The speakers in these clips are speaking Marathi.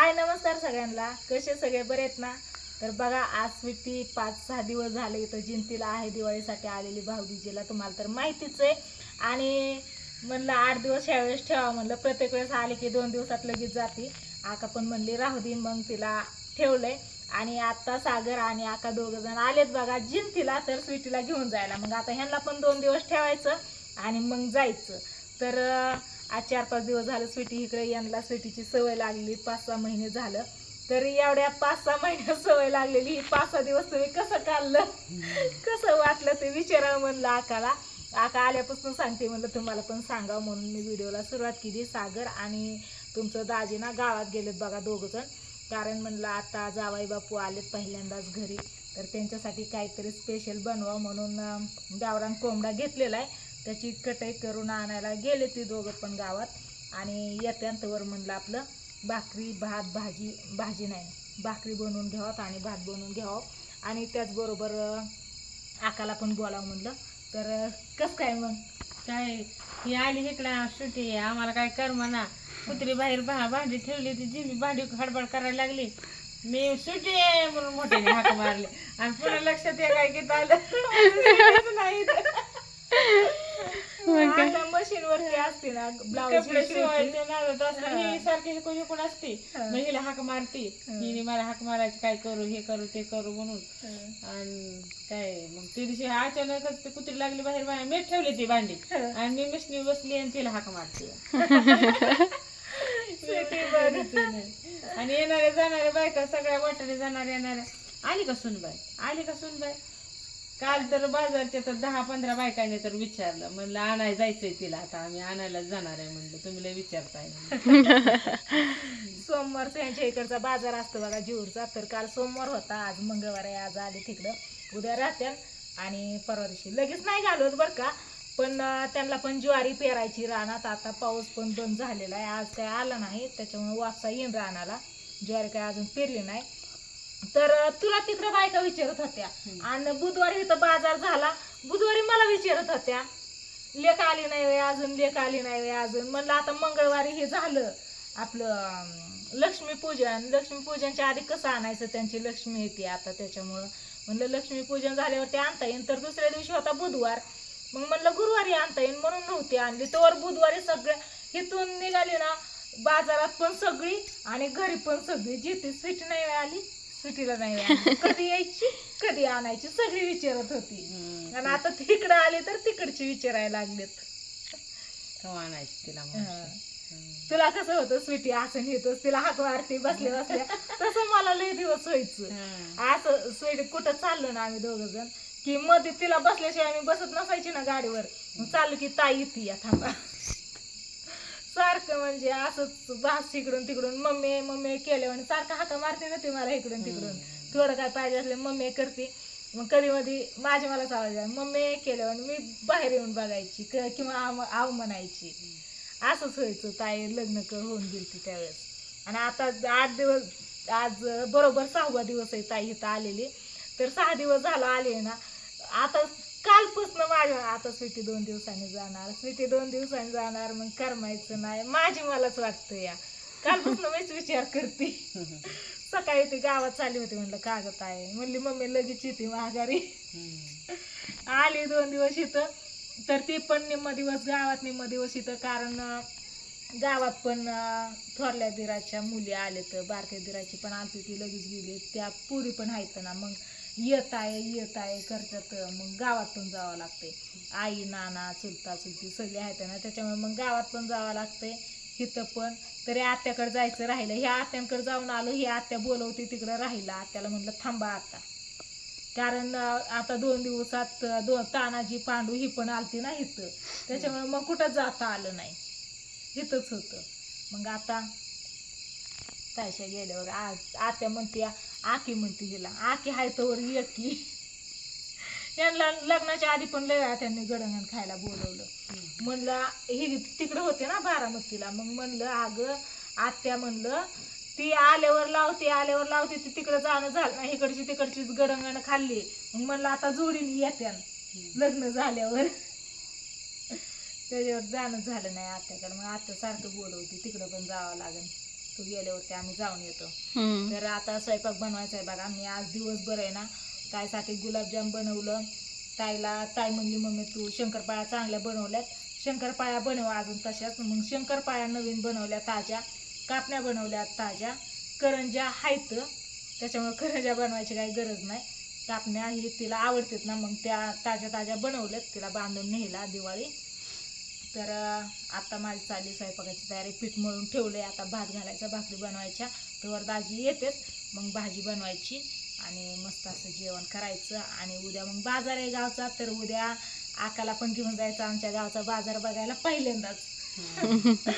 हाय नमस्कार सगळ्यांना. कसे सगळे बरे आहेत ना? तर बघा आज स्वीटी पाच सहा दिवस झाले इथं जिंतीला आहे. दिवाळीसाठी आलेली भाऊबीजीला तुम्हाला तर माहितीच आहे. आणि म्हणलं आठ दिवस ह्यावेळेस ठेवा म्हणलं. प्रत्येक वेळेस आले की दोन दिवसात लगेच जाते. आका पण म्हणली राहू दे. मग तिला ठेवलंय. आणि आत्ता सागर आणि आका दोघं जण आलेत बघा जिंतीला. तर स्वीटीला घेऊन जायला. मग आता ह्यांना पण दोन दिवस ठेवायचं आणि मग जायचं. तर आज चार पाच दिवस झालं स्वीटी इकडे यांना स्वीटीची सवय लागलेली पाच सहा महिने झालं. तरी एवढ्या पाच सहा महिन्यात सवय लागलेली ही पाच सहा दिवस तुम्ही कसं काढलं? कसं वाटलं ते विचारावं म्हणलं आकाला. आका आल्यापासून सांगते म्हणलं तुम्हाला पण सांगावं म्हणून मी व्हिडिओला सुरुवात केली. सागर आणि तुमचं दाजी ना गावात गेलेत बघा दोघं जण कारण म्हणलं आता जावाई बापू आलेत पहिल्यांदाच घरी. तर त्यांच्यासाठी काहीतरी स्पेशल बनवा म्हणून गावरान कोंबडा घेतलेला आहे. त्याची कटाई करून आणायला गेले ती दोघं पण गावात. आणि येत्यांतवर म्हणलं आपलं भाकरी भात भाजी भाजी नाही. भाकरी बनवून घ्यावं आणि भात बनवून घ्यावं. आणि त्याचबरोबर आकाला पण बोलावं म्हणलं. तर कसं काय मग? काय ही आली इकडं सुट्टी. आम्हाला काय कर म्हणा. कुत्री बाहेर भा भांडी ठेवली ती जी भांडी खडबड करायला लागली. मी आहे म्हणून मोठ्याने हाक मारले. आणि पुन्हा लक्षात ये काय की आलं नाही मशीन वरती असते ना ब्लाऊज कपडे शिवायचे. नादत असतं हा. सारखी शिकून शिकून असते. मग हिला हाक मारती. हिने मला हाक मारायची काय करू हे करू ते करू म्हणून. आणि काय मग ते दिवशी अचानकच ते कुत्री लागली बाहेर बाहेर मी ठेवली ती भांडी. आणि मी मिशनी बसली आणि तिला हाक मारते आणि येणाऱ्या जाणाऱ्या बायका सगळ्या वाटेने जाणाऱ्या येणाऱ्या. आली का सुनबाई? आली का सुनबाई? काल तर बाजारच्या तर दहा पंधरा बायकांनी तर विचारलं. म्हणलं आणाय जायचंय तिला आता आम्ही आणायला जाणार आहे म्हणलं. तुम्ही लय विचारताय सोमवारचा यांच्या इकडचा बाजार असतो बघा जीवरचा तर काल सोमवार होता आज मंगळवार आहे आज आले तिकडं. उद्या राहत्या. आणि परवा दिवशी लगेच नाही घालवत बरं का. पण त्यांना पण ज्वारी पेरायची रानात. आता पाऊस पण बंद झालेला आहे. आज काय आला नाही त्याच्यामुळे वापसा येईन रानाला. ज्वारी काय अजून पेरली नाही. तर तुला तिकडे बायका विचारत होत्या? आणि बुधवारी इथं बाजार झाला. बुधवारी मला विचारत होत्या. लेख आली नाही वे अजून लेख आली नाही वे अजून. म्हणलं आता मंगळवारी हे झालं. आपलं लक्ष्मीपूजन लक्ष्मीपूजनच्या आधी कसं आणायचं त्यांची लक्ष्मी येते आता त्याच्यामुळं. म्हणलं लक्ष्मीपूजन झाल्यावर ते आणता येईल तर दुसऱ्या दिवशी होता बुधवार. मग म्हणलं गुरुवारी आणता येईल म्हणून नव्हती आणली. तर बुधवारी सगळे इथून निघाली ना बाजारात पण सगळी आणि घरी पण सगळी. जिथे स्वीट नाही आली स्वीटीला नाही आली. कधी यायची कधी आणायची सगळी विचारत होती आणि आता तिकडं आले तर तिकडची विचारायला लागलेत आणायची तिला हा. मावशी? तुला कसं होतं स्वीटी असं नेतोस तिला हाक मारते बसल्या बसल्या तसं मला लय दिवस व्हायचं हा. असं स्वीटी कुठं चाललो ना आम्ही दोघं जण की मध्ये तिला बसल्याशिवाय आम्ही बसत नसायची ना गाडीवर मग चाललो की ताई येते या थांबा सारखं म्हणजे असंच भास इकडून तिकडून मम्मी मम्मी केल्यावर सारखं हाका मारते ना ती मला इकडून तिकडून. थोडं काय पाहिजे असले मम्मी करते. मग कधी मधी माझी मलाच आवाज आहे मम्मी केल्यावर मी बाहेर येऊन बघायची किंवा आव आव म्हणायची. असंच व्हायचं ताई लग्न कर होऊन गेली त्यावेळेस. आणि आता आठ दिवस आज बरोबर सहावा दिवस आहे ताई इथं आलेली. तर सहा दिवस झाला आले ना. आता कालपासून माझ्या आता स्वीटी दोन दिवसांनी जाणार. स्वीटी दोन दिवसांनी जाणार मग करमायचं नाही. माझी मलाच वाटतं या. कालपासून मीच विचार करते. सकाळी ती गावात चालली होती म्हणलं कागद आहे म्हणली मम्मी लगेच येते माघारी. आली दोन दिवस इथं. तर ती पण निम्म दिवस गावात निम्म दिवस इथं कारण गावात पण थोरल्या दिराच्या मुली आले तर बारक्या दिराची पण आलती ती लगेच गेली. त्या पुरी पण आहेत ना मग येत आहे येत आहे करतात. मग गावात पण जावं लागते आई नाना चुलता चुलती सगळे आहेत ना त्याच्यामुळे मग गावात पण जावं लागते इथं पण तरी आत्याकडे जायचं राहिलं. ह्या आत्यांकडे जाऊन आलो ही आत्या बोलवते तिकडं राहिला. आत्याला म्हटलं थांबा आता. कारण आता दोन दिवसात दोन तानाजी पांडू ही पण आलती ना इथं. त्याच्यामुळे मग कुठं जाता आलं नाही. इथंच होतं. मग आता तायशा गेल्यावर आ- आत्या म्हणते आकी म्हणते हिला. आकी हाय तोवर की यांना लग्नाच्या आधी पण लय त्यांनी गडंगण खायला बोलवलं. म्हणलं ही तिकडं होते ना बारामतीला. मग म्हणलं अगं आत्या म्हणलं ती आल्यावर लावते आल्यावर लावते ती तिकडं जाणं झालं नाही इकडची तिकडचीच गडंगण खाल्ली. मग म्हणलं आता जोडीने येत्या. लग्न झाल्यावर. त्याच्यावर जाणं झालं नाही आत्याकडे. मग आत्या सारखं बोलवते तिकडं पण जावं लागेल. तू गेल्यावरती आम्ही जाऊन येतो. हम्म. तर आता स्वयंपाक बनवायचा आहे बघा. मी आज दिवसभर आहे ना. ताईसाठी गुलाबजाम बनवलं. ताईला ताई म्हणली मम्मी तू शंकरपाळ्या चांगल्या बनवल्यात. शंकरपाळ्या बनव अजून तशाच. मग शंकरपाळ्या नवीन बनवल्या ताज्या. कापण्या बनवल्या ताज्या. करंज्या आहेत. त्याच्यामुळे करंज्या बनवायची काही गरज नाही. कापण्या ही तिला आवडतात ना. मग त्या ताज्या ताज्या बनवल्यात. तिला बांधून नेला दिवाळी. तर आता माझी चालली स्वयंपाकाची तयारी. पीठ मळून ठेवले आता भात घालायचा भाकरी बनवायच्या. तर भाजी येतेच. मग भाजी बनवायची आणि मस्त असं जेवण करायचं. आणि उद्या मग बाजार आहे गावचा. तर उद्या आकाला पण घेऊन जायचं. आमच्या गावचा बाजार बघायला पहिल्यांदाच.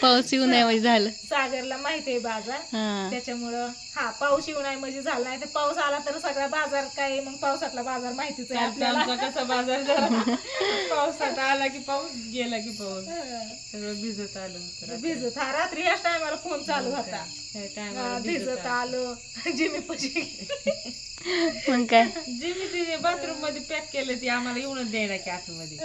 पाऊस येऊ नये म्हणजे झालं. सागरला माहिती आहे बाजार. हा. त्याच्यामुळं हा पाऊस येऊ नाही म्हणजे झाला नाही. तर पाऊस आला तर सगळा बाजार काय मग पावसातला बाजार माहितीच आहे आपल्याला. आमचा कसा बाजार झाला? पावसात आला की पाऊस गेला की पाऊस. हं. सगळं भिजत आलं होतं. भिजत. हा रात्री याच टायमाला फोन चालू होता. हा, ला भिजत आलो. जिमी पशी मग काय? जे मी तिने बाथरूममध्ये पॅक केलं ते आम्हाला येऊनच द्यायला की आतमध्ये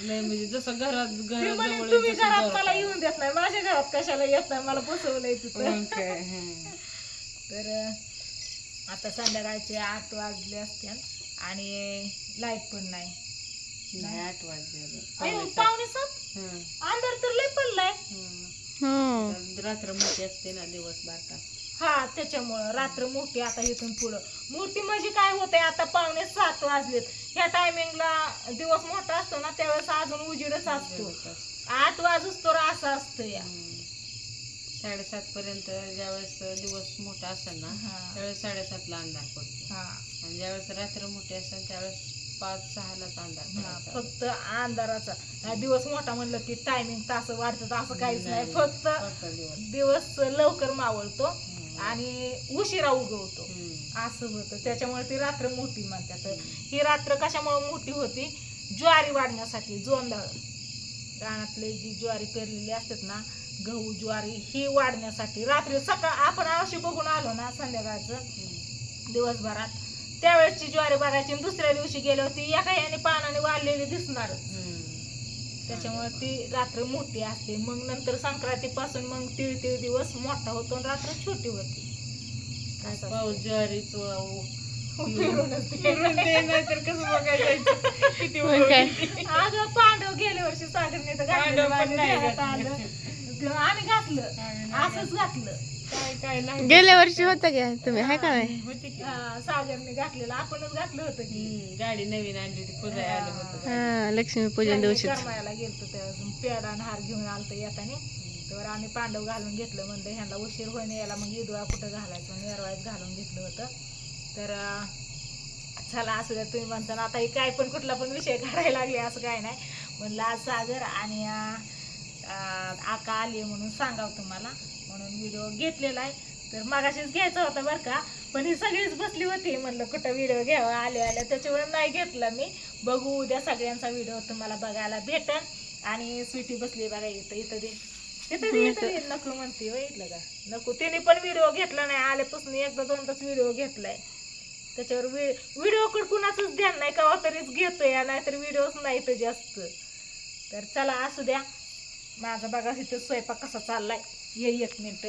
लय म्हणजे जसं घरात म्हणे जवळ तुम्ही घरात मला. येऊन देत नाही. माझ्या घरात कशाला येत नाही? मला बसवलंय तिथं. मग काय, हं. तर आता संध्याकाळचे आठ वाजले असतील आणि लाइट पण नाही. नाही आठ वाजले अजून. अयो, पावणे सात. पावणे सात? हं, अंधार तर लय पडलाय. हं. हो. तर रात्र मोठी असते ना दिवस बारका हा त्याच्यामुळं रात्र मोठी आता इथून पुढं मोठी म्हणजे काय होतंय आता पावणे सात वाजलेत ह्या टायमिंगला दिवस मोठा असतो ना त्यावेळेस अजून उजेडच असतो. आठ वाजूच तर असं असतं या. साडेसात पर्यंत ज्यावेळेस दिवस मोठा असेल ना. त्यावेळेस साडेसातला अंधार पडतो हा आणि ज्यावेळेस रात्र मोठी असेल त्यावेळेस पाच सहालाच अंधार. फक्त अंधाराचा दिवस मोठा म्हणलं की टायमिंग तास वाढतं असं काहीच नाही. फक्त दिवस लवकर मावळतो. आणि उशिरा उगवतो. असं होतं. त्याच्यामुळे ती रात्र मोठी म्हणतात. ही रात्र कशामुळे मोठी होती? ज्वारी वाढण्यासाठी. जोंधळ. रानातले जी ज्वारी पेरलेली असतात ना गहू ज्वारी ही वाढण्यासाठी. रात्री सकाळ आपण अशी बघून आलो ना संध्याकाळचं. दिवसभरात त्यावेळेसची ज्वारी बघायची दुसऱ्या दिवशी गेल्यावर ती एका याने पानाने वाढलेली दिसणारच. हं. त्याच्यामुळे ती रात्र मोठी असते. मग नंतर संक्रांतीपासून मग तीळ तीळ दिवस मोठा होतो आणि रात्र छोटी होती. पाऊस ज्वारी नाही तर कसं बघायचं? किती. अगं पांडव गेल्या वर्षी सागरने तर घातलं. आम्ही घातलं. असंच घातलं. काय काय नाही. गेल्या वर्षी होतं का तुम्ही? हाय का नाही? होती की? हा, सागरने घातलेलं. आपणच घातलं होतं की. हं. गाडी नवीन आणली होती. पुजाय आलं होतं. हा लक्ष्मी पूजन दिवशीच. करमायला गेलतो त्यावेळेस पेडा आणि हार घेऊन आलतो येताना. तर आम्ही पांडव घालून घेतलं म्हणलं ह्यांना उशीर होईन याला मग ईदुळा कुठं घालायचं? नेरवाळीत घालून घेतलं होतं. तर अं, चला असू द्या तुम्ही म्हणता ना आता हे काय पण कुठला पण विषय काढायला लागले असं काय नाही. म्हणलं आज सागर आणि अं, अं, आका आली म्हणून सांगावं तुम्हाला. म्हणून व्हिडिओ घेतलेला आहे. तर मागाशीच घ्यायचा होता बरं का पण ही सगळीच बसली होती. म्हणलं कुठं व्हिडिओ घ्यावा? आले आल्या त्याच्यामुळे नाही घेतला मी. बघू उद्या सगळ्यांचा व्हिडिओ तुम्हाला बघायला भेटन. आणि स्वीटी बसली बघा इथं इथं दे. इथं दे इथं दे. नको म्हणते हो इथलं का? नको. तिने पण व्हिडिओ घेतला नाही. आल्यापासून एकदा दोन तास व्हिडिओ घेतलाय. त्याच्यावर व्हिडिओकडे कुणाचंच ध्यान नाही. का तरीच घेतोय. नाहीतर व्हिडिओच नाही तर जास्त. तर चला असू द्या. माझा बघा इथं स्वयंपाक कसा चाललाय? ये एक मिनिट.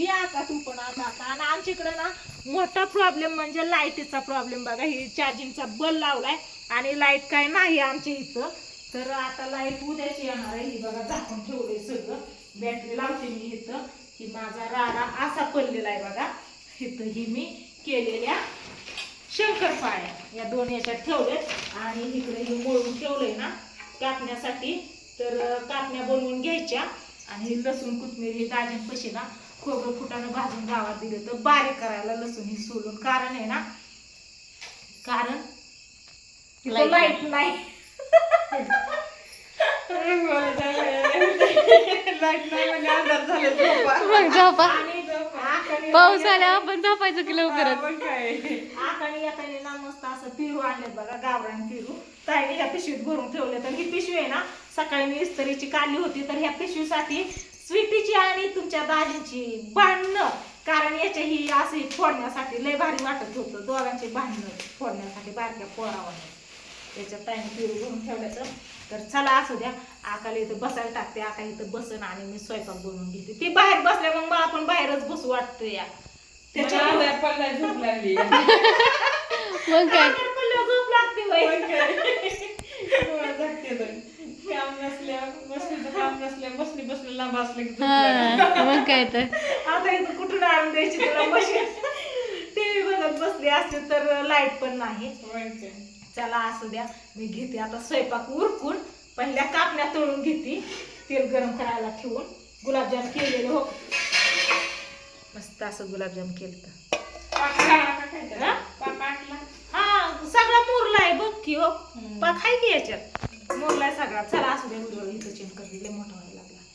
या का तू पण आता? आता आणि आमच्याकडे ना मोठा प्रॉब्लेम म्हणजे लाईटीचा प्रॉब्लेम बघा ही चार्जिंगचा बल्ब लावलाय आणि लाइट काय नाही आमच्या इथं. तर आता लाइट उद्याच येणार आहे. ही बघा झाकून ठेवले सगळं. बॅटरी लावते मी इथं. की माझा राडा असा पडलेला आहे बघा. इथं ही मी केलेल्या शंकरपाळ्या या दोन याच्यात ठेवलेत. आणि इकडे हे मोळून ठेवलंय ना कापण्यासाठी. तर कापण्या बनवून घ्यायच्या. आणि हे लसूण कोथमीर हे दाजीन पशी ना खोबरं फुटानं भाजून गावात दिलं तर बारीक करायला लसूण हे सोलून. कारण आहे ना कारण लाइट नाही. लाइट नाही म्हणजे अंधार झाले झोपा. मग झोपा. आणि पाऊस आला आपण झोपायचं की लवकरच. मग काय? आकाने येताना ना मस्त असं पिरू आणलेत बघा गावरान पिरू. ताईने ह्या पिशवीत भरून ठेवले तर ही पिशवी आहे ना सकाळी मी इस्त्रीची काढली होती तर ह्या पिशवीसाठी स्वीटीची आणि तुमच्या दाजींची भांडणं. कारण याच्या ही अशी फोडण्यासाठी लय भारी वाटत होतं. दोघांचे भांडणं फोडण्यासाठी बारक्या पोरावाने. त्याच्यात ताईने पिरू भरून ठेवलं तर. चला असू द्या. आकाला इथं बसायला टाकते. आका इथं बसन आणि मी स्वयंपाक बनवून घेते. ती बाहेर बसल्या मग मला आपण बाहेरच बसू वाटतं या. त्याच्या झोप लागली. मग काय झोप लागते नसल्यावर बसली बसली लांब असले की हा. मग काय तर. आता इथं कुठून आणून द्यायची तुला मशीन? टीव्ही बघत बसली असते तर लाइट पण नाही. होय. चला असू द्या. मी घेते आता स्वयंपाक उरकून. पहिल्या कापण्या तळून घेते. तेल गरम करायला ठेवून. गुलाबजाम केलेले हो. मस्त असं गुलाबजाम केलं पाक का काय त्याला? हा? पाक. हा सगळा मुरलाय बघ की हो. हम्म. पाक आहे की याच्यात? मुरलाय सगळा. चला असू द्या व्हिडिओ इथं चेंज कर दिले मोठा